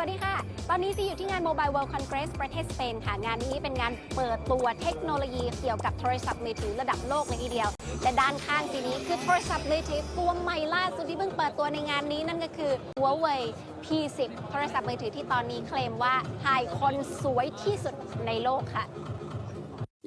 สวัสดีค่ะ ตอนนี้ซีอยู่ที่งาน Mobile World Congress ประเทศสเปนค่ะ งานนี้เป็นงานเปิดตัวเทคโนโลยีเกี่ยวกับโทรศัพท์มือถือระดับโลกเลยทีเดียว และด้านข้างซีนี้คือโทรศัพท์มือถือตัวใหม่ล่าสุดที่เพิ่งเปิดตัวในงานนี้นั่นก็คือ Huawei P10 โทรศัพท์มือถือที่ตอนนี้เคลมว่าถ่ายคนสวยที่สุดในโลกค่ะ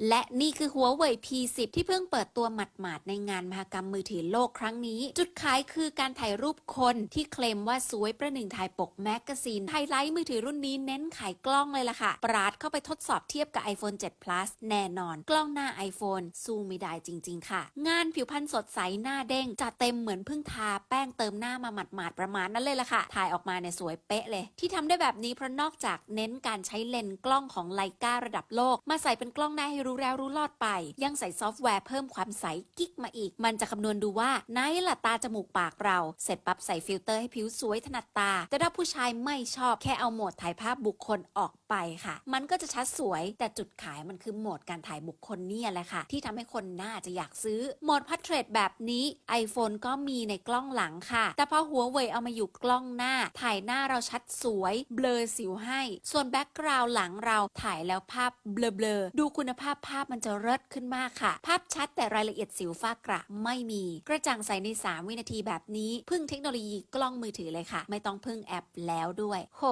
และนี่คือหัวเว่ย P10 ที่เพิ่งเปิดตัวหมาดๆ ในงานมหกรรมมือถือโลกครั้งนี้ จุดขายคือการถ่ายรูปคนที่เคลมว่าสวยประหนึ่งถ่ายปกแมกกาซีนไฮไลท์มือถือรุ่นนี้เน้นขายกล้องเลยล่ะค่ะ ปราดเข้าไปทดสอบเทียบกับ iPhone 7 Plus แน่นอน กล้องหน้า iPhone สู้ไม่ได้จริง ๆ ค่ะ งานผิวพรรณสดใสหน้าเด้งจัดเต็มเหมือนเพิ่งทาแป้งเติมหน้ามาหมาดๆประมาณนั้นเลยล่ะค่ะ ถ่ายออกมาเนี่ยสวยเป๊ะเลย ที่ทำได้แบบนี้เพราะนอกจากเน้นการใช้เลนส์กล้องของไลการะดับโลก มาใส่เป็นกล้องหน้าให้รูู้้แล้วรู้รอดไป ยังใส่ซอฟต์แวร์เพิ่มความใสกิ๊กมาอีก มันจะคำนวณดูว่าไหนละตาจมูกปากเรา เสร็จปั๊บใส่ฟิลเตอร์ให้ผิวสวยถนัดตา แต่ถ้าผู้ชายไม่ชอบแค่เอาโหมดถ่ายภาพบุคคลออกไปค่ะ มันก็จะชัดสวย แต่จุดขายมันคือโหมดการถ่ายบุคคลเนี่ยแหละค่ะ ที่ทำให้คนน่าจะอยากซื้อโหมดพัทเทรดแบบนี้ iPhone ก็มีในกล้องหลังค่ะ แต่พอหัวเว่ยเอามาอยู่กล้องหน้า ถ่ายหน้าเราชัดสวย เบลอสิวให้ ส่วนแบ็กกราวด์หลังเราถ่ายแล้วภาพเบลอๆดูคุณภาพภาพมันจะเลิศขึ้นมากค่ะ ภาพชัดแต่รายละเอียดสิวฝ้ากระไม่มี กระจ่างใสใน 3 วินาทีแบบนี้ พึ่งเทคโนโลยีกล้องมือถือเลยค่ะ ไม่ต้องพึ่งแอปแล้วด้วย โห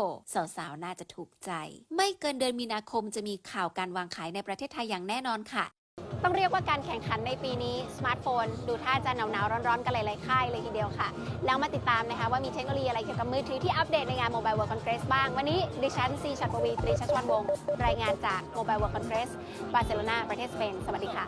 สาวๆน่าจะถูกใจ ไม่เกินเดือนมีนาคมจะมีข่าวการวางขายในประเทศไทยอย่างแน่นอนค่ะ ต้องเรียกว่าการแข่งขันในปีนี้สมาร์ทโฟน ดูท่าจะหนาวๆร้อนๆ กันหลายๆค่ายเลยทีเดียวค่ะ แล้วมาติดตามนะคะว่ามีเทคโนโลยีอะไรเกี่ยวกับมือถือที่อัปเดตในงาน Mobile World Congress บ้าง วันนี้ดิฉันซีชัดปวีตรีชัชวันวงศ์รายงานจาก Mobile World Congress บาร์เซโลนาประเทศสเปนสวัสดีค่ะ